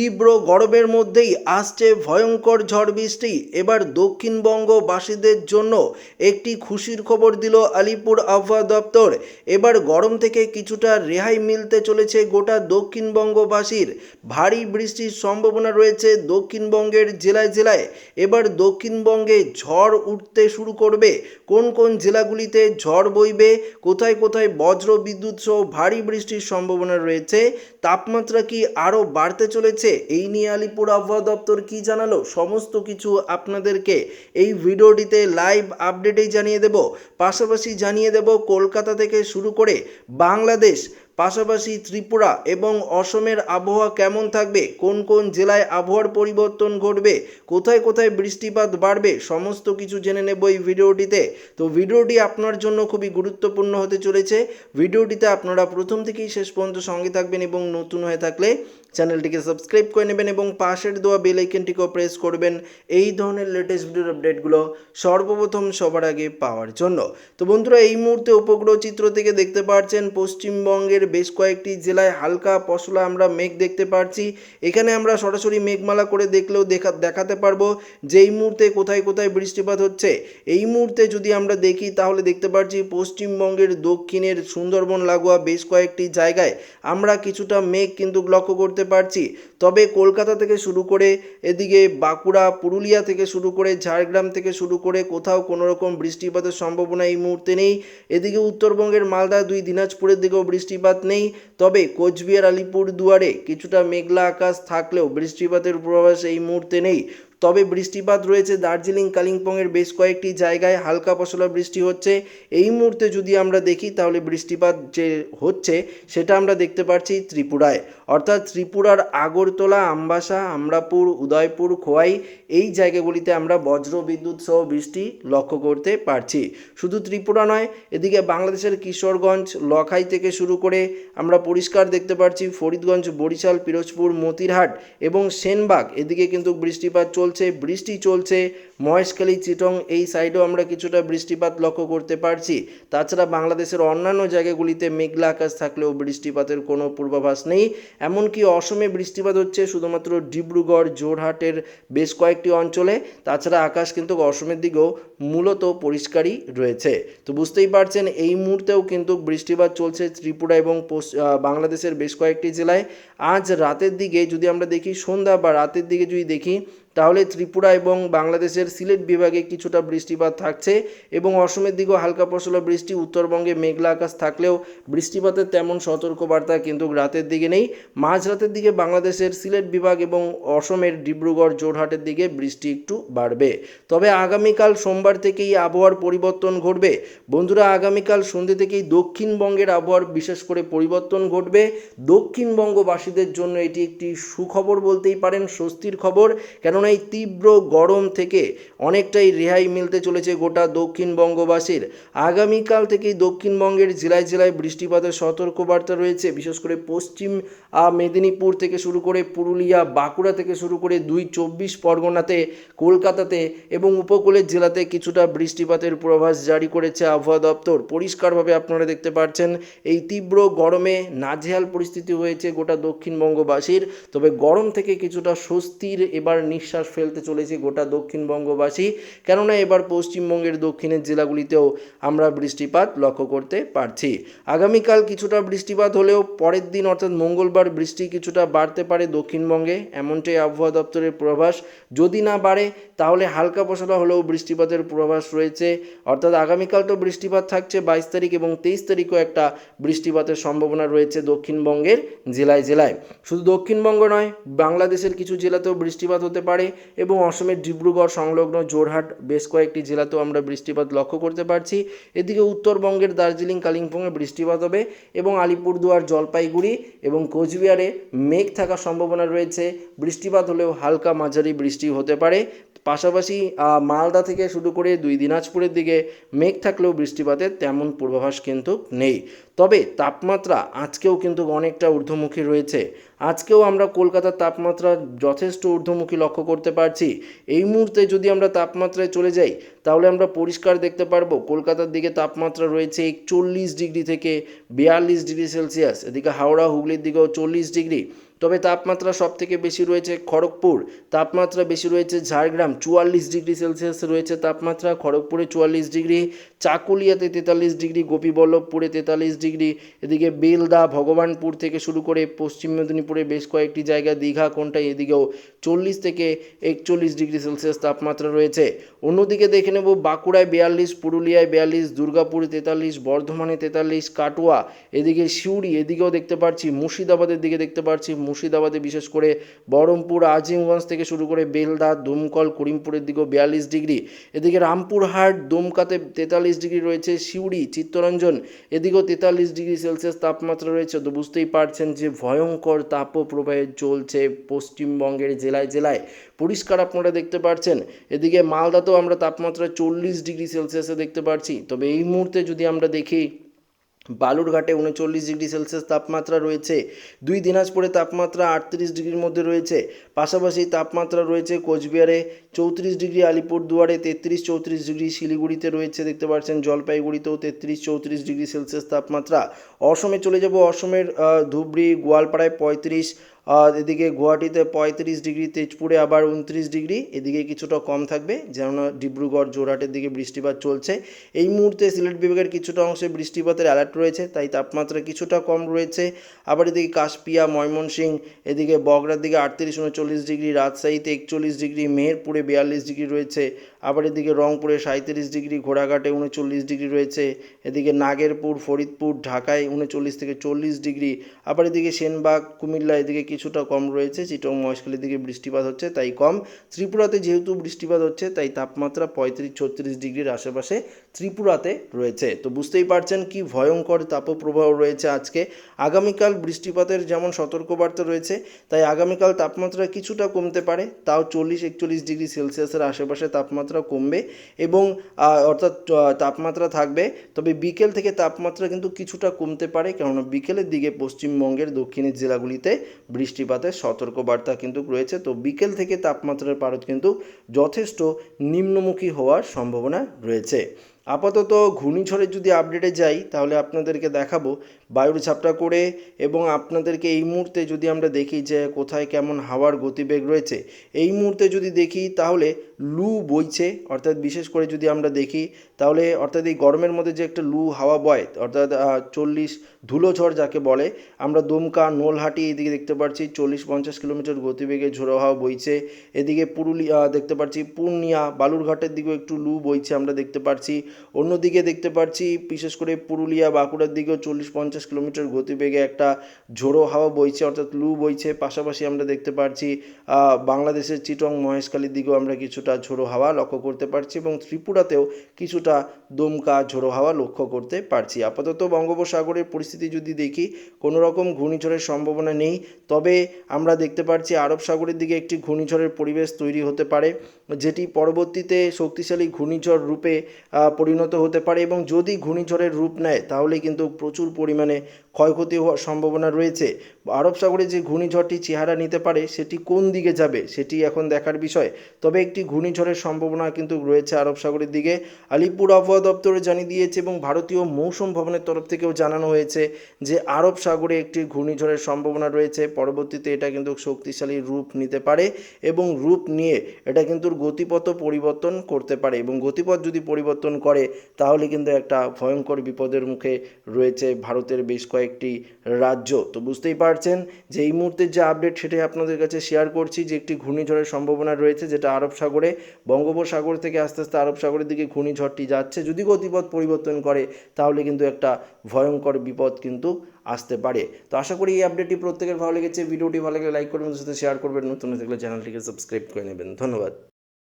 তীব্র গরমের মধ্যেই আসছে ভয়ঙ্কর ঝড় বৃষ্টি। এবার দক্ষিণবঙ্গবাসীদের জন্য একটি খুশির খবর দিল আলিপুর আবহাওয়া দপ্তর। এবার গরম থেকে কিছুটা রেহাই মিলতে চলেছে গোটা দক্ষিণবঙ্গবাসীর। ভারী বৃষ্টির সম্ভাবনা রয়েছে দক্ষিণবঙ্গের জেলায় জেলায়। এবার দক্ষিণবঙ্গে ঝড় উঠতে শুরু করবে। কোন কোন জেলাগুলিতে ঝড় বইবে? কোথায় কোথায় বজ্র বিদ্যুৎ সহ ভারী বৃষ্টির সম্ভাবনা রয়েছে? তাপমাত্রা কি আরও বাড়তে চলেছে? এই নিয়ে আলিপুর আবহাওয়া দপ্তর কি জানালো? সমস্ত কিছু আপনাদেরকে এই ভিডিওটিতে লাইভ আপডেটেই জানিয়ে দেব। পাশাপাশি জানিয়ে দেব কলকাতা থেকে শুরু করে বাংলাদেশ, পাশাপাশি ত্রিপুরা এবং অসমের আবহাওয়া কেমন থাকবে? কোন কোন জেলায় আবহাওয়ার পরিবর্তন ঘটবে? কোথায় কোথায় বৃষ্টিপাত বাড়বে? সমস্ত কিছু জেনে নেব এই ভিডিওটিতে। তো ভিডিওটি আপনার জন্য খুবই গুরুত্বপূর্ণ হতে চলেছে। ভিডিওটিতে আপনারা প্রথম থেকেই শেষ পর্যন্ত সঙ্গে থাকবেন এবং নতুন হয়ে থাকলে চ্যানেলটিকে সাবস্ক্রাইব করে নেবেন এবং পাশের দেওয়া বেল আইকনটিকেও প্রেস করবেন। এই ধরনের লেটেস্ট ভিডিওর আপডেটগুলো সর্বপ্রথম সবার আগে পাওয়ার জন্য। তো বন্ধুরা, এই মুহূর্তে উপগ্রহ চিত্র থেকে দেখতে পাচ্ছেন পশ্চিমবঙ্গের বেশ কয়েকটি জেলায় হালকা পশলা আমরা মেঘ দেখতে পাচ্ছি এখানে আমরা সরাসরি মেঘমালা করে দেখলেও দেখা, দেখাতে পারব যে এই মুহূর্তে কোথায় কোথায় বৃষ্টিপাত হচ্ছে। এই মুহূর্তে যদি আমরা দেখি, তাহলে দেখতে পাচ্ছি পশ্চিমবঙ্গের দক্ষিণের সুন্দরবন লাগোয়া বেশ কয়েকটি জায়গায় আমরা কিছুটা মেঘ কিন্তু লক্ষ্য করতে পারছি। তবে কলকাতা থেকে শুরু করে এদিকে বাঁকুড়া, পুরুলিয়া থেকে শুরু করে ঝাড়গ্রাম থেকে শুরু করে কোথাও কোনো রকম বৃষ্টিপাতের সম্ভাবনা এই মুহূর্তে নেই। এদিকে উত্তরবঙ্গের মালদা দুই, দিনাজপুরের দিকেও বৃষ্টিপাত নেই। তবে কোচবিহার আলিপুর দুয়ারে কিছুটা মেঘলা আকাশ থাকলেও বৃষ্টিপাতের পূর্বাভাস এই মুহূর্তে নেই। তবে বৃষ্টিপাত রয়েছে দার্জিলিং, কালিম্পংয়ের বেশ কয়েকটি জায়গায় হালকা পশলা বৃষ্টি হচ্ছে। এই মুহূর্তে যদি আমরা দেখি, তাহলে বৃষ্টিপাত যে হচ্ছে, সেটা আমরা দেখতে পাচ্ছি ত্রিপুরায়। অর্থাৎ ত্রিপুরার আগরতলা, আমবাসা, আমরাপুর, উদয়পুর, খোয়াই, এই জায়গাগুলিতে আমরা বজ্র বিদ্যুৎ সহ বৃষ্টি লক্ষ্য করতে পারছি। শুধু ত্রিপুরা নয়, এদিকে বাংলাদেশের কিশোরগঞ্জ, লখাই থেকে শুরু করে আমরা পরিষ্কার দেখতে পাচ্ছি ফরিদগঞ্জ, বরিশাল, পিরোজপুর, মতিরহাট এবং সেনবাগ। এদিকে কিন্তু বৃষ্টিপাত চলছে। বৃষ্টি চলছে, মহেশখালী, চিটং, এই সাইডেও আমরা কিছুটা বৃষ্টিপাত লক্ষ্য করতে পারছি। তাছাড়া বাংলাদেশের অন্যান্য জায়গাগুলিতে মেঘলা আকাশ থাকলেও বৃষ্টিপাতের কোনো পূর্বাভাস নেই। এমনকি অসমে বৃষ্টিপাত হচ্ছে শুধুমাত্র ডিব্রুগড় জোরহাটের বেশ কয়েকটি অঞ্চলে। তাছাড়া আকাশ কিন্তু অসমের দিকেও মূলত পরিষ্কারই রয়েছে। তো বুঝতেই পারছেন, এই মুহূর্তেও কিন্তু বৃষ্টিপাত চলছে ত্রিপুরা এবং বাংলাদেশের বেশ কয়েকটি জেলায়। আজ রাতের দিকে যদি আমরা দেখি সন্ধ্যা বা রাতের দিকে যদি দেখি তাহলে ত্রিপুরা এবং বাংলাদেশের সিলেট বিভাগে কিছুটা বৃষ্টিপাত থাকছে এবং অসমের দিকেও হালকা পশলা বৃষ্টি, উত্তরবঙ্গে মেঘলা আকাশ থাকলেও বৃষ্টিপাতের তেমন সতর্কবার্তা কিন্তু রাতের দিকে নেই। মাঝরাতের দিকে বাংলাদেশের সিলেট বিভাগ এবং অসমের ডিব্রুগড় জোরহাটের দিকে বৃষ্টি একটু বাড়বে। তবে আগামীকাল সোমবার থেকেই আবহাওয়ার পরিবর্তন ঘটবে। বন্ধুরা, আগামীকাল সন্ধ্যে থেকেই দক্ষিণবঙ্গের আবহাওয়ার বিশেষ করে পরিবর্তন ঘটবে। দক্ষিণবঙ্গবাসীদের জন্য এটি একটি সুখবর বলতেই পারেন, স্বস্তির খবর। কেননা এই তীব্র গরম থেকে অনেকটাই রেহাই মিলতে চলেছে গোটা দক্ষিণবঙ্গবাসীর। আগামীকাল থেকেই দক্ষিণবঙ্গের জেলায় জেলায় বৃষ্টিপাতের সতর্কবার্তা রয়েছে, বিশেষ করে পশ্চিম মেদিনীপুর থেকে শুরু করে পুরুলিয়া, বাঁকুড়া থেকে শুরু করে দুই চব্বিশ পরগনাতে, কলকাতাতে এবং উপকূলের জেলাতে কিছুটা বৃষ্টিপাতের পূর্বাভাস জারি করেছে আবহাওয়া দপ্তর। পরিষ্কারভাবে আপনারা দেখতে পাচ্ছেন এই তীব্র গরমে নাজেহাল পরিস্থিতি হয়েছে গোটা দক্ষিণবঙ্গবাসীর। তবে গরম থেকে কিছুটা স্বস্তির এবার নিঃশ্বাস ফেলতে চলেছে গোটা দক্ষিণবঙ্গবাসী। কেননা এবার পশ্চিমবঙ্গের দক্ষিণের জেলাগুলিতেও আমরা বৃষ্টিপাত লক্ষ্য করতে পারছি। আগামীকাল কিছুটা বৃষ্টিপাত হলেও পরের দিন, অর্থাৎ মঙ্গলবার, বৃষ্টি কিছুটা বাড়তে পারে দক্ষিণবঙ্গে, এমনটাই আবহাওয়া দপ্তরের পূর্বাভাস যদি না বাড়ে, তাহলে হালকা পশলা হলেও বৃষ্টিপাতের পূর্বাভাস রয়েছে। অর্থাৎ আগামীকাল তো বৃষ্টিপাত থাকছে বাইশ তারিখ এবং তেইশ তারিখও একটা বৃষ্টিপাতের সম্ভাবনা রয়েছে দক্ষিণবঙ্গের জেলায় জেলায়। শুধু দক্ষিণবঙ্গ নয়, বাংলাদেশের কিছু জেলাতেও বৃষ্টিপাত হতে পারে। এবং অসমের ডিব্রুগড় সংলগ্ন জোরহাট বেশ কয়েকটি জেলাতেও আমরা বৃষ্টিপাত লক্ষ্য করতে পারছি। এদিকে উত্তরবঙ্গের দার্জিলিং, কালিম্পংয়ে বৃষ্টিপাত হবে এবং আলিপুরদুয়ার, জলপাইগুড়ি এবং কোচবিহারে মেঘ থাকার সম্ভাবনা রয়েছে। বৃষ্টিপাত হলেও হালকা মাঝারি বৃষ্টি হতে পারে। পাশাপাশি মালদা থেকে শুরু করে দুই দিনাজপুরের দিকে মেঘ থাকলেও বৃষ্টিপাতের তেমন পূর্বাভাস কিন্তু নেই। তবে তাপমাত্রা আজকেও কিন্তু অনেকটা ঊর্ধ্বমুখী রয়েছে। আজকেও আমরা কলকাতার তাপমাত্রা যথেষ্ট ঊর্ধ্বমুখী লক্ষ্য করতে পারছি। এই মুহূর্তে যদি আমরা তাপমাত্রায় চলে যাই, তাহলে আমরা পরিষ্কার দেখতে পারব কলকাতার দিকে তাপমাত্রা রয়েছে একচল্লিশ ডিগ্রি থেকে বিয়াল্লিশ ডিগ্রি সেলসিয়াস, এদিকে হাওড়া হুগলির দিকেও চল্লিশ ডিগ্রি। তবে তাপমাত্রা সব থেকে বেশি রয়েছে খড়গপুর, তাপমাত্রা বেশি রয়েছে ঝাড়গ্রাম, চুয়াল্লিশ ডিগ্রি সেলসিয়াস রয়েছে তাপমাত্রা, খড়গপুরে চুয়াল্লিশ ডিগ্রি, চাকুলিয়াতে তেতাল্লিশ ডিগ্রি, গোপীবল্লভপুরে তেতাল্লিশ ডিগ্রি, এদিকে বেলদা, ভগবানপুর থেকে শুরু করে পশ্চিম মেদিনীপুরে বেশ কয়েকটি জায়গা দীঘা, কোনটায়, এদিকেও চল্লিশ থেকে একচল্লিশ ডিগ্রি সেলসিয়াস তাপমাত্রা রয়েছে। অন্যদিকে দেখে নেব বাঁকুড়ায় বিয়াল্লিশ, পুরুলিয়ায় বিয়াল্লিশ, দুর্গাপুরে তেতাল্লিশ, বর্ধমানে তেতাল্লিশ, কাটোয়া, এদিকে সিউড়ি, এদিকেও দেখতে পাচ্ছি মুর্শিদাবাদের দিকে দেখতে পাচ্ছি মুর্শিদাবাদে, বিশেষ করে বহরমপুর, আজিমগঞ্জ থেকে শুরু করে বেলদা, দমকল, করিমপুরের দিকেও বিয়াল্লিশ ডিগ্রি। এদিকে রামপুরহাট, দমকাতে তেতাল্লিশ ডিগ্রি রয়েছে। সিউড়ি, চিত্তরঞ্জন, এদিকেও তেতাল্লিশ ডিগ্রি সেলসিয়াস তাপমাত্রা রয়েছে। তো বুঝতেই পারছেন যে ভয়ঙ্কর তাপপ্রবাহে চলছে পশ্চিমবঙ্গের জেলায় জেলায়। পরিষ্কার আপনারা দেখতে পাচ্ছেন এদিকে মালদাতেও আমরা তাপমাত্রা চল্লিশ ডিগ্রি সেলসিয়াসে দেখতে পাচ্ছি তবে এই মুহূর্তে যদি আমরা দেখি বালুরঘাটে উনচল্লিশ ডিগ্রি সেলসিয়াস তাপমাত্রা রয়েছে। দুই দিনাজপুরে তাপমাত্রা আটত্রিশ ডিগ্রির মধ্যে রয়েছে। পাশাপাশি তাপমাত্রা রয়েছে কোচবিহারে চৌত্রিশ ডিগ্রি, আলিপুরদুয়ারে তেত্রিশ, চৌত্রিশ ডিগ্রি, শিলিগুড়িতে রয়েছে দেখতে পাচ্ছেন জলপাইগুড়িতেও তেত্রিশ, চৌত্রিশ ডিগ্রি সেলসিয়াস তাপমাত্রা। অসমে চলে যাব, অসমের ধুবড়ি, গোয়ালপাড়ায় পঁয়ত্রিশ এদিকে গুয়াহাটিতে পঁয়ত্রিশ ডিগ্রি, তেজপুরে আবার উনত্রিশ ডিগ্রি, এদিকে কিছুটা কম থাকবে যেমন ডিব্রুগড়, জোরহাটের দিকে বৃষ্টিপাত চলছে। এই মুহূর্তে সিলেট বিভাগের কিছুটা অংশে বৃষ্টিপাতের অ্যালার্ট রয়েছে, তাই তাপমাত্রা কিছুটা কম রয়েছে। আবার এদিকে কাশপিয়া, ময়মনসিংহ, এদিকে বগড়ার দিকে আটত্রিশ, উনচল্লিশ ডিগ্রি, রাজশাহীতে একচল্লিশ ডিগ্রি, মেহেরপুরে বিয়াল্লিশ ডিগ্রি রয়েছে। আবার এদিকে রংপুরে সাঁত্রিশ ডিগ্রি, ঘোড়াঘাটে উনচল্লিশ ডিগ্রি রয়েছে। এদিকে নাগেরপুর, ফরিদপুর, ঢাকায় উনচল্লিশ থেকে চল্লিশ ডিগ্রি। আবার এদিকে সেনবাগ, কুমিল্লা এদিকে কিছুটা কম রয়েছে। চিটং মহেশখালীর দিকে বৃষ্টিপাত হচ্ছে, তাই কম। ত্রিপুরাতে যেহেতু বৃষ্টিপাত হচ্ছে, তাই তাপমাত্রা পঁয়ত্রিশ ছত্রিশ ডিগ্রির আশেপাশে ত্রিপুরাতে রয়েছে। তো বুঝতেই পারছেন কি ভয়ঙ্কর তাপপ্রবাহ রয়েছে আজকে। আগামীকাল বৃষ্টিপাতের যেমন সতর্কবার্তা রয়েছে, তাই আগামীকাল তাপমাত্রা কিছুটা কমতে পারে। তাও চল্লিশ একচল্লিশ ডিগ্রি সেলসিয়াসের আশেপাশে তাপমাত্রা কমবে এবং অর্থাৎ তাপমাত্রা থাকবে। তবে বিকেল থেকে তাপমাত্রা কিন্তু কিছুটা কমতে পারে, কেননা বিকেলের দিকে পশ্চিমবঙ্গের দক্ষিণের জেলাগুলিতে বৃষ্টিপাতের সতর্কবার্তা কিন্তু রয়েছে। তো বিকেল থেকে তাপমাত্রার পারদ কিন্তু যথেষ্ট নিম্নমুখী হওয়ার সম্ভাবনা রয়েছে। আপাতত ঘূর্ণিঝড়ের যদি আপডেটে যাই তাহলে আপনাদেরকে দেখাবো বায়ুর ঝাপটা করে এবং আপনাদেরকে এই মুহূর্তে যদি আমরা দেখি যে কোথায় কেমন হাওয়ার গতিবেগ রয়েছে, এই মুহূর্তে যদি দেখি তাহলে লু বইছে। অর্থাৎ বিশেষ করে যদি আমরা দেখি তাহলে অর্থাৎ এই গরমের মধ্যে যে একটা লু, হাওয়া বয়, অর্থাৎ চল্লিশ ধুলোঝড় যাকে বলে, আমরা দমকা, নোলহাটি এদিকে দেখতে পাচ্ছি চল্লিশ পঞ্চাশ কিলোমিটার গতিবেগে ঝোড়ো হাওয়া বইছে। এদিকে পুরুলিয়া দেখতে পাচ্ছি পূর্ণিয়া, বালুরঘাটের দিকেও একটু লু বইছে আমরা দেখতে পাচ্ছি অন্যদিকে দেখতে পাচ্ছি বিশেষ করে পুরুলিয়া, বাঁকুড়ার দিকেও চল্লিশ পঞ্চাশ কিলোমিটার গতিবেগে একটা ঝোড়ো হাওয়া বইছে অর্থাৎ লু বইছে। পাশাপাশি আমরা দেখতে আহ, বাংলাদেশের চিটং মহেশখালীর দিকেও আমরা কিছুটা ঝোড়ো হাওয়া লক্ষ্য করতে পারছি এবং ত্রিপুরাতেও কিছুটা দমকা ঝোড়ো হাওয়া লক্ষ্য করতে পারছি। আপাতত বঙ্গোপসাগরের পরিস্থিতি যদি দেখি কোনো রকম ঘূর্ণিঝড়ের সম্ভাবনা নেই। তবে আমরা দেখতে পাচ্ছি আরব সাগরের দিকে একটি ঘূর্ণিঝড়ের পরিবেশ তৈরি হতে পারে যেটি পরবর্তীতে শক্তিশালী ঘূর্ণিঝড় রূপে পরিণত হতে পারে এবং যদি ঘূর্ণিঝড়ের রূপ নেয় তাহলে কিন্তু প্রচুর পরিমাণে situazione ক্ষয়ক্ষতি হওয়ার সম্ভাবনা রয়েছে। আরব সাগরে যে ঘূর্ণিঝড়টি চেহারা নিতে পারে, সেটি কোন দিকে যাবে, সেটি এখন দেখার বিষয়। তবে একটি ঘূর্ণিঝড়ের সম্ভাবনা কিন্তু রয়েছে আরব সাগরের দিকে। আলিপুর আবহাওয়া দপ্তরে জানিয়ে দিয়েছে এবং ভারতীয় মৌসুম ভবনের তরফ থেকেও জানানো হয়েছে যে, আরব সাগরে একটি ঘূর্ণিঝড়ের সম্ভাবনা রয়েছে। পরবর্তীতে এটা কিন্তু শক্তিশালী রূপ নিতে পারে এবং রূপ নিয়ে এটা কিন্তু গতিপথ পরিবর্তন করতে পারে এবং গতিপথ যদি পরিবর্তন করে, তাহলে কিন্তু একটা ভয়ঙ্কর বিপদের মুখে রয়েছে ভারতের বেশ কয়েকটি রাজ্য। তো বুঝতেই পারছেন যে এই মুহূর্তে যে আপডেট সেটাই আপনাদের কাছে শেয়ার করছি, যে একটি ঘূর্ণিঝড়ের সম্ভাবনা রয়েছে যেটা আরব সাগরে, বঙ্গোপসাগর থেকে আস্তে আস্তে আরব সাগরের দিকে ঘূর্ণিঝড়টি যাচ্ছে। যদি গতিপথ পরিবর্তন করে, তাহলে কিন্তু একটা ভয়ঙ্কর বিপদ কিন্তু আসতে পারে। তো আশা করি এই আপডেটটি প্রত্যেকের ভালো লেগেছে। ভিডিওটি ভালো লাগলে লাইক করবেন সাথে শেয়ার করবেন। নতুন থাকলে চ্যানেলটিকে সাবস্ক্রাইব করে নেবেন। ধন্যবাদ।